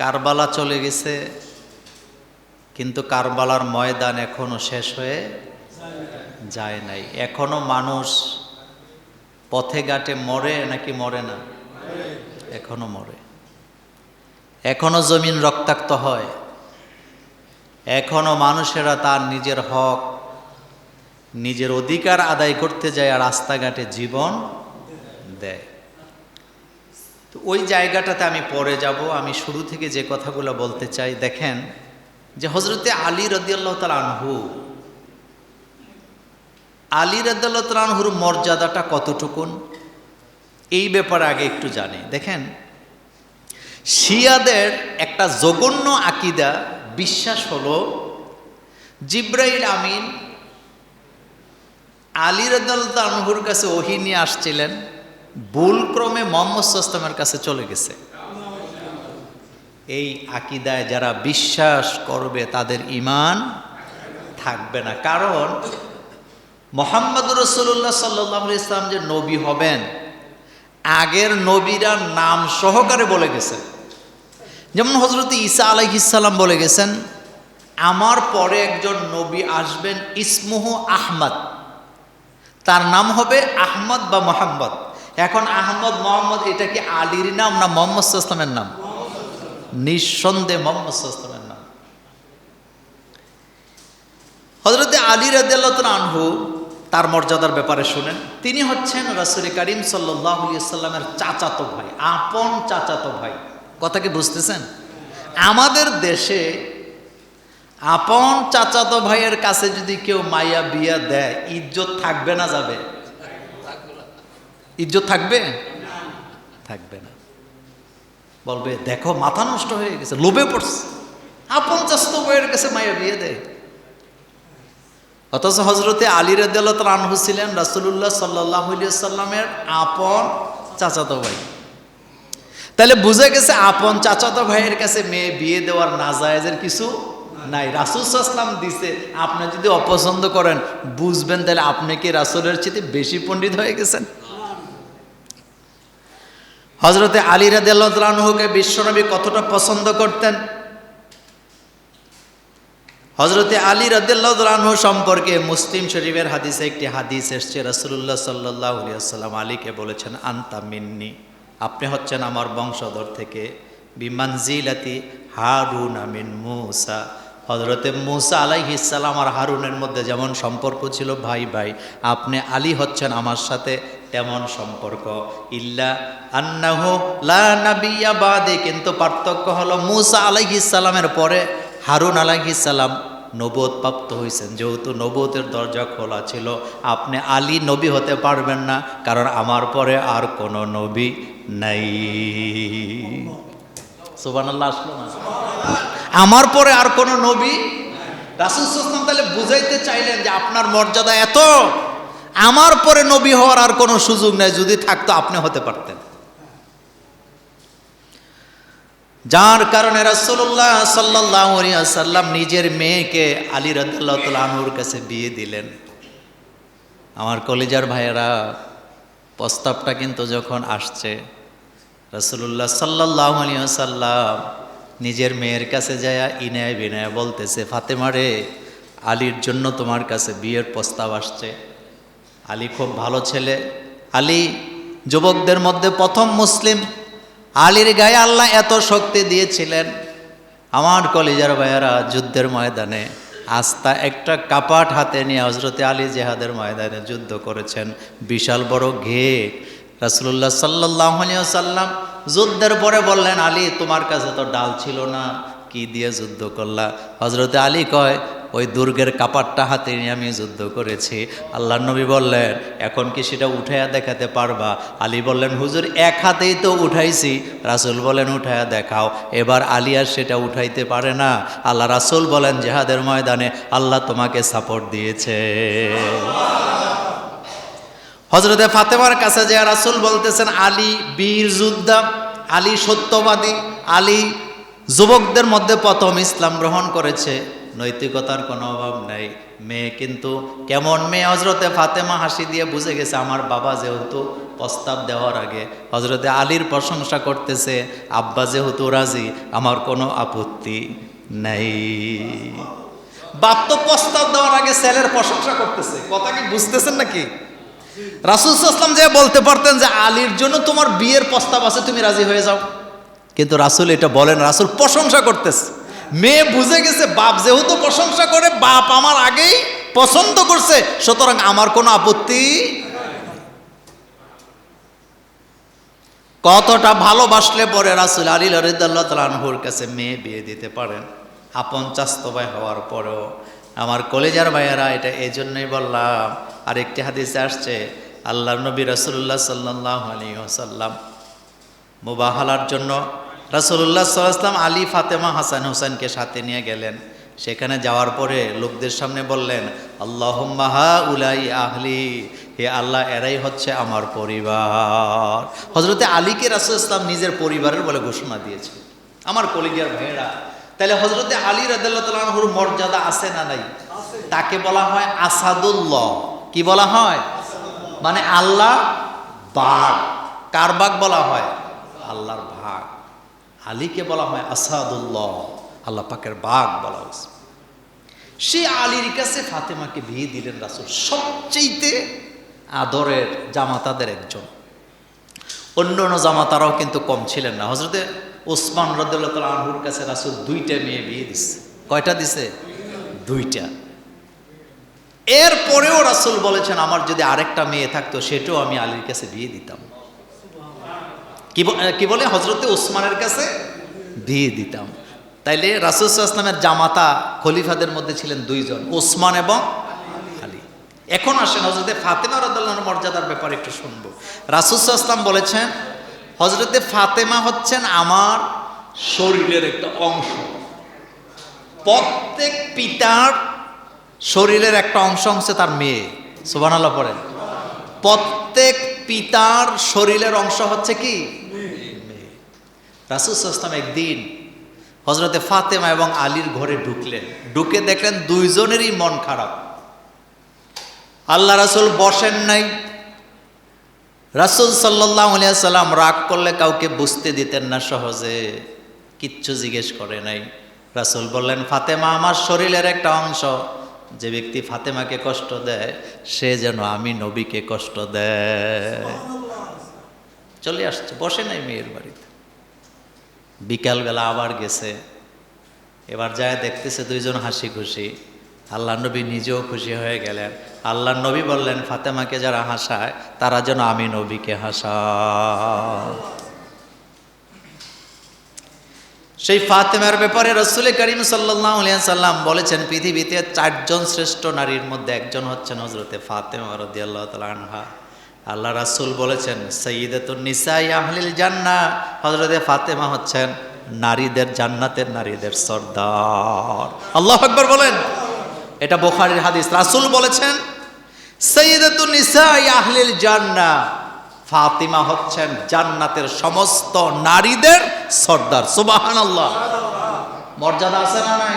কারবালা চলে গেছে, কিন্তু কারবালার ময়দান এখনও শেষ হয়ে যায় নাই। এখনও মানুষ পথে ঘাটে মরে নাকি মরে না? এখনও মরে। এখনও জমিন রক্তাক্ত হয়। এখনও মানুষেরা তার নিজের হক, নিজের অধিকার আদায় করতে যায় আর রাস্তাঘাটে জীবন দেয়। তো ওই জায়গাটাতে আমি পরে যাব, আমি শুরু থেকে যে কথাগুলো বলতে চাই, দেখেন যে হজরতে আলী রদিয়াল্লাহ তাল আনহু, আলী রদিয়াল্লাহ তাল আনহুর মর্যাদাটা কতটুকুন? এই ব্যাপারে আগে একটু জানি। দেখেন, শিয়াদের একটা জঘন্য আকিদা, বিশ্বাস হলো জিব্রাইল আমিন আলী রদাল্লাহ আনহুর কাছে ওহি নিয়ে আসছিলেন। ভুলক্রমে মোহাম্মদ সাস্তামের কাছে চলে গেছে। এই আকিদায় যারা বিশ্বাস করবে, তাদের ইমান থাকবে না। কারণ মোহাম্মদ রসুল্লাহ সাল্লাহ ইসলাম যে নবী হবেন, আগের নবীরা নাম সহকারে বলে গেছেন। যেমন হজরত ঈসা আলাইহিসাল্লাম বলে গেছেন, আমার পরে একজন নবী আসবেন, ইসমুহ আহমদ। তার নাম হবে আহমদ বা মোহাম্মদ। এখন আহমদ মোহাম্মদ এটা কি আলীর নাম না মোহাম্মদ ইসলামের নাম? নিঃসন্দেহ মোহাম্মদ ইসলামের নাম। হজরত আলী রাদিয়াল্লাহু আনহু, তার মর্যাদার ব্যাপারে শুনেন। তিনি হচ্ছেন রাসুল করিম সাল্লামের চাচাতো ভাই, আপন চাচাতো ভাই। কথা কি বুঝতেছেন? আমাদের দেশে আপন চাচাতো ভাইয়ের কাছে যদি কেউ মাইয়া বিয়া দেয়, ইজ্জত থাকবে না যাবে। ইজ্জত থাকবে? থাকবে না। বলবে, দেখো, মাথা নষ্ট হয়ে গেছে, লোভে পড়ছে। আপন চাচাতো ভাইয়ের কাছে মাইয়া বিয়ে দেয়। অথচ হজরতে আলী রদাল্লাহ আনহু ছিলেন রাসুল্লাহ সাল্লাহ সাল্লামের আপন চাচাতো ভাই। তাহলে বুঝে গেছে আপন চাচাতো ভাইয়ের কাছে মেয়ে বিয়ে দেওয়ার নাজায়েজের কিছু নাই। রাসুল সাল্লাম দিছে, আপনি যদি অপছন্দ করেন, বুঝবেন তাহলে আপনি কি রাসুলের চেয়ে বেশি পণ্ডিত হয়ে গেছেন? হজরতে আলী রাদিয়াল্লাহকে বিশ্বনবী কতটা পছন্দ করতেন? হজরতে আলী রদুল্লাহ সম্পর্কে মুসলিম শরীফের হাদিসে একটি হাদিস এসছে রসুল্লাহ সাল্লাহ সাল্লাম আলীকে বলেছেন, আন্তা মিন্নি। আপনি হচ্ছেন আমার বংশধর থেকে। বিমানজিলাতি হারুন আমিন মুসা। হজরতে মুসা আলাইহিসাল্লাম আর হারুনের মধ্যে যেমন সম্পর্ক ছিল, ভাই ভাই, আপনি আলী হচ্ছেন আমার সাথে তেমন সম্পর্ক ইল্লা আন্নাহ লা বাদে, কিন্তু পার্থক্য হলো মুসা আলাইহিসাল্লামের পরে হারুন আলাইহিসাল্লাম নবোধ প্রাপ্ত হয়েছেন যেহেতু নবোধের দরজা খোলা ছিল, আপনি আলী নবী হতে পারবেন না, কারণ আমার পরে আর কোনো নবী নাই। সুবানাল্লাহ আসলো না? আমার পরে আর কোনো নবী রাসুল সাল্লাম তাহলে বুঝাইতে চাইলেন যে আপনার মর্যাদা এত। আমার পরে নবী হওয়ার আর কোনো সুযোগ নেই, যদি থাকতো আপনি হতে পারতেন। যার কারণে রাসুল্লাহ সাল্লাহ নিজের মেয়েকে আলী রদুল্লাহর কাছে বিয়ে দিলেন। আমার কলেজার ভাইয়েরা, প্রস্তাবটা কিন্তু যখন আসছে রসুল্লাহ সাল্লাহ সাল্লাম নিজের মেয়ের কাছে যায় ইনায় বিনায় বলতেছে ফাতেমারে আলীর জন্য তোমার কাছে বিয়ের প্রস্তাব আসছে। আলী খুব ভালো ছেলে। আলী যুবকদের মধ্যে প্রথম মুসলিম। আলীর গায়ে আল্লাহ এত শক্তি দিয়েছিলেন। আমার কলিজার ভাইয়ারা যুদ্ধের ময়দানে আস্তা একটা কাপাট হাতে নিয়ে হজরতে আলী জেহাদের ময়দানে যুদ্ধ করেছেন। বিশাল বড় ঘেট রাসুল্লাহ সাল্লাহ সাল্লাম যুদ্ধের পরে বললেন, আলী, তোমার কাছে তো ডাল ছিল না। কি দিয়ে যুদ্ধ করলা? হজরতে আলী কয় ওই দুর্গের কাপারটা হাতে নিয়ে আমি যুদ্ধ করেছি। আল্লাহ নবী বললেন, এখন কি সেটা উঠাইয়া দেখাতে পারবা? আলী বললেন, হুজুর, এক হাতেই তো উঠাইছি। রাসুল বলেন, উঠাইয়া দেখাও। এবার আলী আর সেটা উঠাইতে পারে না। আল্লাহ রাসুল বলেন, জেহাদের ময়দানে আল্লাহ তোমাকে সাপোর্ট দিয়েছে। হজরতে ফাতেমার কাছে যে রাসুল বলতেছেন, আলী বীর যোদ্ধা, আলী সত্যবাদী, আলী যুবকদের মধ্যে প্রথম ইসলাম গ্রহণ করেছে। নৈতিকতার কোনো অভাব নাই। মেয়ে কিন্তু কেমন মেয়ে? হজরতে ফাতেমা হাসি দিয়ে বুঝে গেছে, আমার বাবা যেহেতু প্রস্তাব দেওয়ার আগে হজরতে আলীর প্রশংসা করতেছে, আব্বা যেহেতু রাজি, আমার কোনো আপত্তি নেই। বাপ তো প্রস্তাব দেওয়ার আগে ছেলের প্রশংসা করতেছে। কথা কি বুঝতেছেন নাকি? রাসুল আসলাম যে বলতে পারতেন যে, আলীর জন্য তোমার বিয়ের প্রস্তাব আছে, তুমি রাজি হয়ে যাও। কিন্তু রাসুল এটা বলেন, রাসুল প্রশংসা করতেছে। মেয়ে বুঝে গেছে, বাপ যেহেতু প্রশংসা করে, বাপ আমার আগেই পছন্দ করছে, সুতরাং আমার কোনো আপত্তি কতটা ভালোবাসলে পরে রাসুল আলী লরিদাল্লাহ তালানহুর কাছে মেয়ে বিয়ে দিতে পারেন। আপন চাস্ত হওয়ার পরেও আমার কলেজার ভাইয়েরা এটা এই জন্যই বললাম আর একটি হাদিসে আসছে আল্লাহ নবী রসুল্লাহ সাল্লাহ আলী ওসাল্লাম মুবাহালার জন্য রাসুল্লাহ সাল্লাম আলী ফাতেমা হাসান হোসেনকে সাথে নিয়ে গেলেন। সেখানে যাওয়ার পরে লোকদের সামনে বললেন আল্লাহ মাহা উলাই আহলি হে আল্লাহ এরাই হচ্ছে আমার পরিবার। হজরতে আলীকে রাসুল ইসলাম নিজের পরিবারের বলে ঘোষণা দিয়েছে। আমার কলিজার ভাইয়েরা তাহলে হজরতে আলী রাদুর মর্যাদা আছে না নাই? তাকে বলা হয় আসাদুল্লাহ। কি বলা হয়? মানে আল্লাহ বাঘ। কার বাঘ বলা হয়? আল্লাহর ভাগ আলীকে বলা হয় আসাদুল্লাহ, আল্লাহ পাকের বাঘ বলা হয়েছে। সে আলীর কাছে ফাতেমাকে বিয়ে দিলেন রাসুল, সবচেয়েতে আদরের জামাতাদের একজন। অন্য অন্য জামাতারাও কিন্তু কম ছিলেন না। হজরতে ওসমান রদুল্লাহ আনহুর কাছে রাসুল দুইটা মেয়ে বিয়ে দিচ্ছে কয়টা দিছে? দুইটা। এরপরেও রাসুল বলেছেন, আমার যদি আরেকটা মেয়ে থাকতো, সেটাও আমি আলীর কাছে বিয়ে দিতাম। কি বলে হজরতে ওসমানের কাছে দিয়ে দিতাম। তাইলে রাসুল ইসলামের জামাতা খলিফাদের মধ্যে ছিলেন দুইজন ওসমান এবং আলী। এখন আসেন হজরতে ফাতেমা রদাল্লাহর মর্যাদার ব্যাপারে একটু শুনব। রাসুল ইসলাম বলেছেন হজরতে ফাতেমা হচ্ছেন আমার শরীরের একটা অংশ। প্রত্যেক পিতার শরীরের একটা অংশ হচ্ছে তার মেয়ে। সুবান আল্লাহ পড়েন। প্রত্যেক পিতার শরীরের অংশ হচ্ছে কি? রাসুল ইসলাম একদিন হজরতে ফাতেমা এবং আলীর ঘরে ঢুকলেন। ঢুকে দেখলেন দুইজনেরই মন খারাপ। আল্লাহ রাসুল বসেন নাই। রাসুল সাল্লাহ সাল্লাম রাগ করলে কাউকে বুঝতে দিতেন না সহজে। কিচ্ছু জিজ্ঞেস করে নাই। রাসুল বললেন ফাতেমা আমার শরীরের একটা অংশ। যে ব্যক্তি ফাতেমাকে কষ্ট দেয় সে যেন আমি নবীকে কষ্ট দেয়। চলে আসছে বসে নাই মেয়ের বাড়িতে। বিকালবেলা আবার গেছে। এবার যায় দেখতেছে দুইজন হাসি খুশি। আল্লাহ নবী নিজেও খুশি হয়ে গেলেন। আল্লাহ নবী বললেন, ফাতেমাকে যারা হাসায়, তারা যেন আমি নবীকে হাসা সেই ফাতেমার ব্যাপারে রসুল করিম সাল্লাম বলেছেন, পৃথিবীতে চারজন শ্রেষ্ঠ নারীর মধ্যে একজন হচ্ছেন হজরতে ফাতেমা রদি আল্লাহ আনহা। আল্লাহ রাসুল বলেছেন সঈদাতুন নিসাই আহলিল জান্না হজরতে ফাতেমা হচ্ছেন নারীদের, জান্নাতের নারীদের সর্দার। আল্লাহ আকবর বলেন। এটা বোখারির হাদিস। রাসুল বলেছেন সঈদাতুন নিসাই আহলিল জান্না ফাতিমা হচ্ছেন জান্নাতের সমস্ত নারীদের সর্দার। সুবাহান আল্লাহ মর্যাদা আছে না নাই?